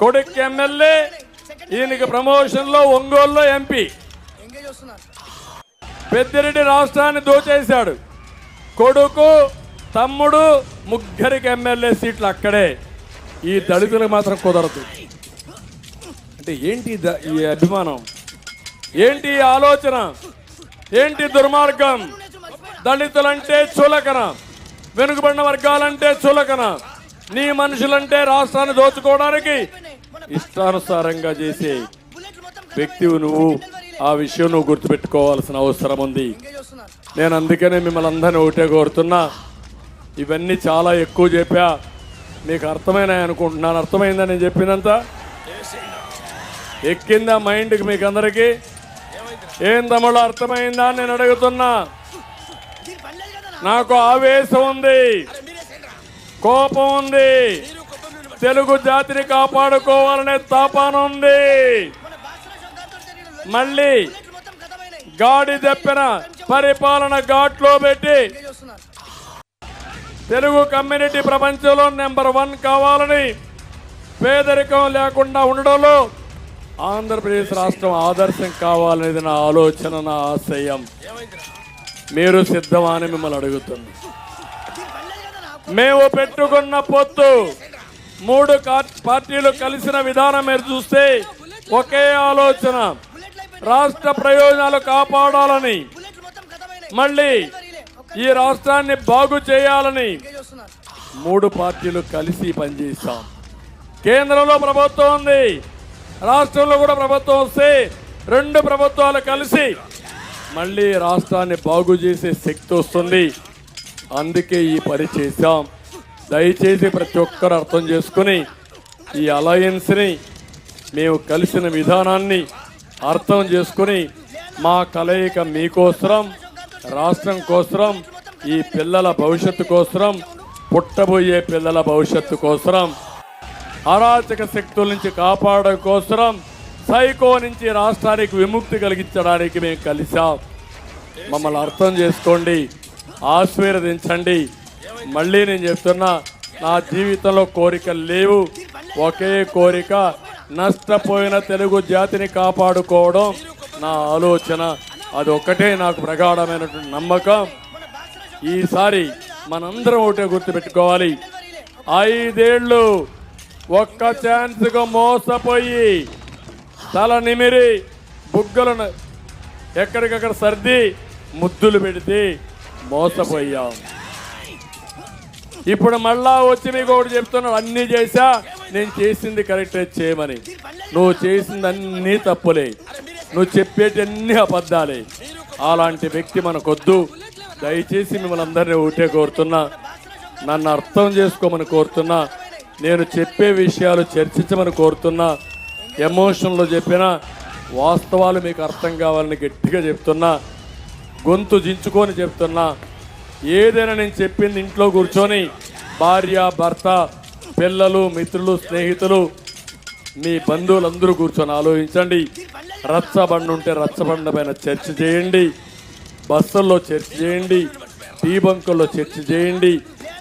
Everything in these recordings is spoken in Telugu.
కొడుకు ఎమ్మెల్యే ఈయనకి ప్రమోషన్లో ఒంగోలులో ఎంపీ. పెద్దిరెడ్డి రాష్ట్రాన్ని దోచేశాడు. కొడుకు తమ్ముడు ముగ్గురికి ఎమ్మెల్యే సీట్లు అక్కడే. ఈ దళితులకు మాత్రం కుదరదు. అంటే ఏంటి ఈ అభిమానం? ఏంటి ఆలోచన? ఏంటి దుర్మార్గం? దళితులంటే చులకన. వెనుకబడిన వర్గాలంటే చులకన. నీ మనుషులంటే రాష్ట్రాన్ని దోచుకోవడానికి ఇష్టానుసారంగా చేసే వ్యక్తివు నువ్వు. ఆ విషయం నువ్వు గుర్తుపెట్టుకోవాల్సిన అవసరం ఉంది. నేను అందుకనే మిమ్మల్ని అందరినీ ఒకటే కోరుతున్నా. ఇవన్నీ చాలా ఎక్కువ చెప్పా. మీకు అర్థమైనాయి అనుకుంటున్నాను. అర్థమైందా నేను చెప్పినంత? ఎక్కిందా మైండ్కి మీకు అందరికీ ఏం తమ్ముడు అర్థమైందా నేను అడుగుతున్నా. నాకు ఆవేశం ఉంది. కోపం ఉంది. తెలుగు జాతిని కాపాడుకోవాలనే తాపాన ఉంది. మళ్ళీ గాడి తెప్పిన పరిపాలన ఘాట్లో పెట్టి తెలుగు కమ్యూనిటీ ప్రపంచంలో నెంబర్ వన్ కావాలని పేదరికం లేకుండా ఉండడంలో ఆంధ్రప్రదేశ్ రాష్ట్రం ఆదర్శం కావాలనేది నా ఆలోచన నా ఆశయం. మీరు సిద్ధమా అని మిమ్మల్ని అడుగుతుంది మేము పెట్టుకున్న పొత్తు మూడు పార్టీలు కలిసిన విధానం మీరు చూస్తే ఒకే ఆలోచన. రాష్ట్ర ప్రయోజనాలు కాపాడాలని. మళ్ళీ ఈ రాష్ట్రాన్ని బాగు చేయాలని. మూడు పార్టీలు కలిసి పనిచేస్తాం. కేంద్రంలో ప్రభుత్వం ఉంది. రాష్ట్రంలో కూడా ప్రభుత్వం వస్తే రెండు ప్రభుత్వాలు కలిసి మళ్ళీ రాష్ట్రాన్ని బాగు చేసే శక్తి వస్తుంది. అందుకే ఈ పని చేశాం. దయచేసి ప్రతి ఒక్కరు అర్థం చేసుకుని ఈ అలయన్స్ని మేము కలిసిన విధానాన్ని అర్థం చేసుకుని మా కలయిక మీకోసరం రాష్ట్రం కోసరం ఈ పిల్లల భవిష్యత్తు కోసరం పుట్టబోయే పిల్లల భవిష్యత్తు కోసరం అరాచక శక్తుల నుంచి కాపాడడం కోసరం సైకో నుంచి రాష్ట్రానికి విముక్తి కలిగించడానికి మేము కలిసాం మమ్మల్ని అర్థం చేసుకోండి ఆశీర్వదించండి. మళ్ళీ నేను చెప్తున్నా నా జీవితంలో కోరికలు లేవు. ఒకే కోరిక నష్టపోయిన తెలుగు జాతిని కాపాడుకోవడం నా ఆలోచన. అది ఒక్కటే నాకు ప్రగాఢమైనటువంటి నమ్మకం. ఈసారి మనందరం ఒకటే గుర్తుపెట్టుకోవాలి. ఐదేళ్ళు ఒక్క ఛాన్స్గా మోసపోయి తల నిమిరి బుగ్గలను ఎక్కడికక్కడ సర్ది ముద్దులు పెడితే మోసపోయాం. ఇప్పుడు మళ్ళా వచ్చి మీకు ఒకటి చెప్తున్నాడు అన్నీ చేశా నేను చేసింది కరెక్టే చేయమని. నువ్వు చేసింది అన్నీ తప్పులే. నువ్వు చెప్పేటన్ని అబద్ధాలే. అలాంటి వ్యక్తి మనకొద్దు. దయచేసి మిమ్మల్ని అందరినీ ఒకటే కోరుతున్నా. నన్ను అర్థం చేసుకోమని కోరుతున్నా. నేను చెప్పే విషయాలు చర్చించమని కోరుతున్నా. ఎమోషన్లో చెప్పిన వాస్తవాలు మీకు అర్థం కావాలని గట్టిగా చెప్తున్నా. గొంతు దించుకొని చెప్తున్నా. ఏదైనా నేను చెప్పింది ఇంట్లో కూర్చొని భార్య భర్త పిల్లలు మిత్రులు స్నేహితులు మీ బంధువులందరూ కూర్చొని ఆలోచించండి. రచ్చబండ ఉంటే రచ్చబండ పైన చర్చ చేయండి. బస్సుల్లో చర్చ చేయండి. టీ బంకుల్లో చర్చ చేయండి.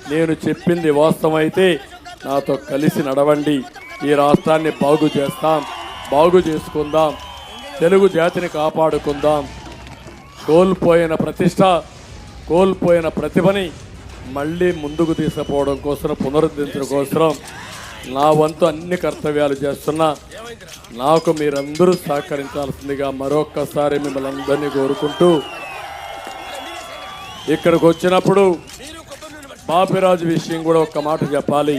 నేను చెప్పింది వాస్తవమైతే నాతో కలిసి నడవండి. ఈ రాష్ట్రాన్ని బాగు చేస్తాం బాగు చేసుకుందాం తెలుగు జాతిని కాపాడుకుందాం. కోల్పోయిన ప్రతిష్ట కోల్పోయిన ప్రతిభని మళ్ళీ ముందుకు తీసుకుపోవడం కోసం పునరుద్ధరించడం కోసం నా వంతు అన్ని కర్తవ్యాలు చేస్తున్నా. నాకు మీరందరూ సహకరించాల్సిందిగా మరొక్కసారి మిమ్మల్ని అందరినీ కోరుకుంటూ ఇక్కడికి వచ్చినప్పుడు బాపిరాజు విషయం కూడా ఒక్క మాట చెప్పాలి.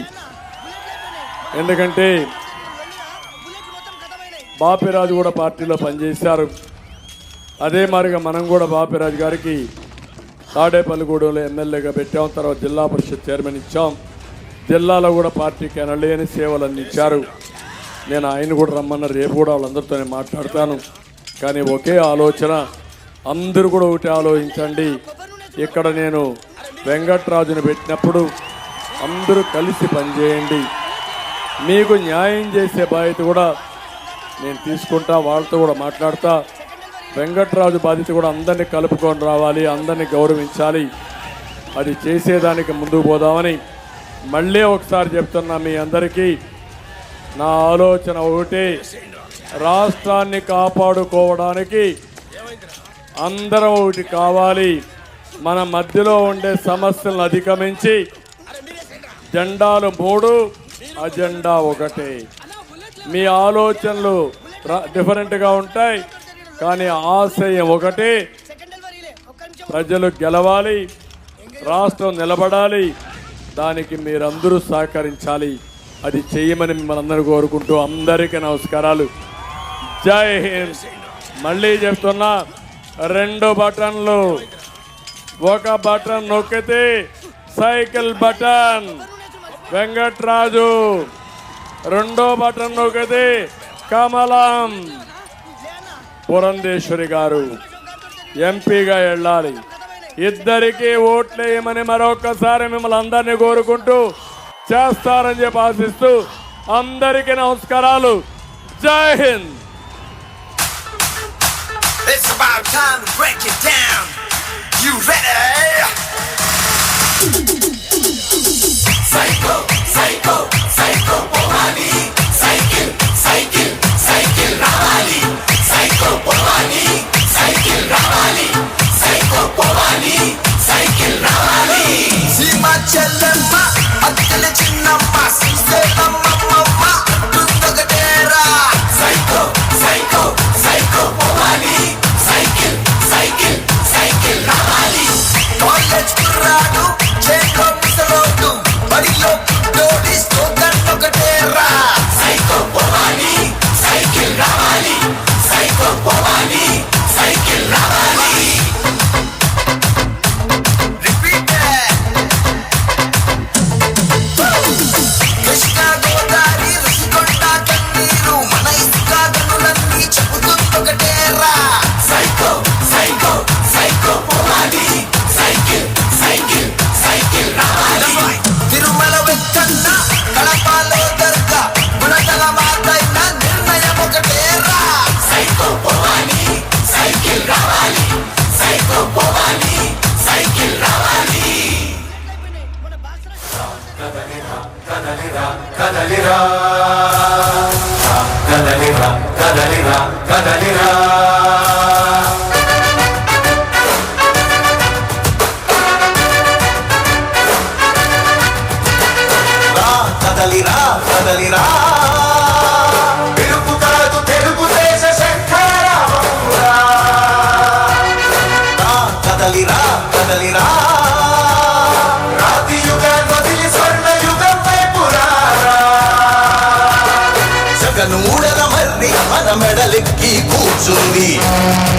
ఎందుకంటే బాపిరాజు కూడా పార్టీలో పనిచేశారు. అదే మాదిరిగా మనం కూడా బాపిరాజు గారికి తాడేపల్లిగూడెంలో ఎమ్మెల్యేగా పెట్టాం తర్వాత జిల్లా పరిషత్ చైర్మన్ ఇచ్చాం. జిల్లాలో కూడా పార్టీకి అనలేని సేవలు అందించారు నేను ఆయన కూడా రమ్మన్న రేపు కూడా వాళ్ళందరితో నేను మాట్లాడతాను. కానీ ఒకే ఆలోచన అందరూ కూడా ఒకటి ఆలోచించండి. ఇక్కడ నేను వెంకట్రాజుని పెట్టినప్పుడు అందరూ కలిసి పనిచేయండి. మీకు న్యాయం చేసే బాధ్యత కూడా నేను తీసుకుంటా వాళ్ళతో కూడా మాట్లాడతా. వెంకట్రాజు బాధ్యత కూడా అందరినీ కలుపుకొని రావాలి అందరినీ గౌరవించాలి. అది చేసేదానికి ముందుకు పోదామని మళ్ళీ ఒకసారి చెప్తున్నా మీ అందరికీ నా ఆలోచన ఒకటి రాష్ట్రాన్ని కాపాడుకోవడానికి అందరం ఒకటి కావాలి. మన మధ్యలో ఉండే సమస్యలను అధిగమించి జెండాలు మూడు అజెండా ఒకటే. మీ ఆలోచనలు డిఫరెంట్గా ఉంటాయి. కానీ ఆశయం ఒకటే. ప్రజలు గెలవాలి రాష్ట్రం నిలబడాలి దానికి మీరందరూ సహకరించాలి. అది చేయమని మిమ్మల్ని అందరూ కోరుకుంటూ అందరికీ నమస్కారాలు. జై హింద్. మళ్ళీ చెప్తున్నా రెండు బటన్లు. ఒక బటన్ నొక్కితే సైకిల్ బటన్. వెంకట్రాజు. రెండో బటన్ నొక్కితే కమలం. పురంధేశ్వరి గారు ఎంపీగా వెళ్ళాలి ఇద్దరికి ఓట్లేయమని మరొకసారి మిమ్మల్ని అందరినీ కోరుకుంటూ చేస్తారని చెప్పి ఆశిస్తూ అందరికీ నమస్కారాలు జై Hind It's about time to break it down. You ready? Psycho, psycho, ಕದಲಿರಾ 一鼓作气。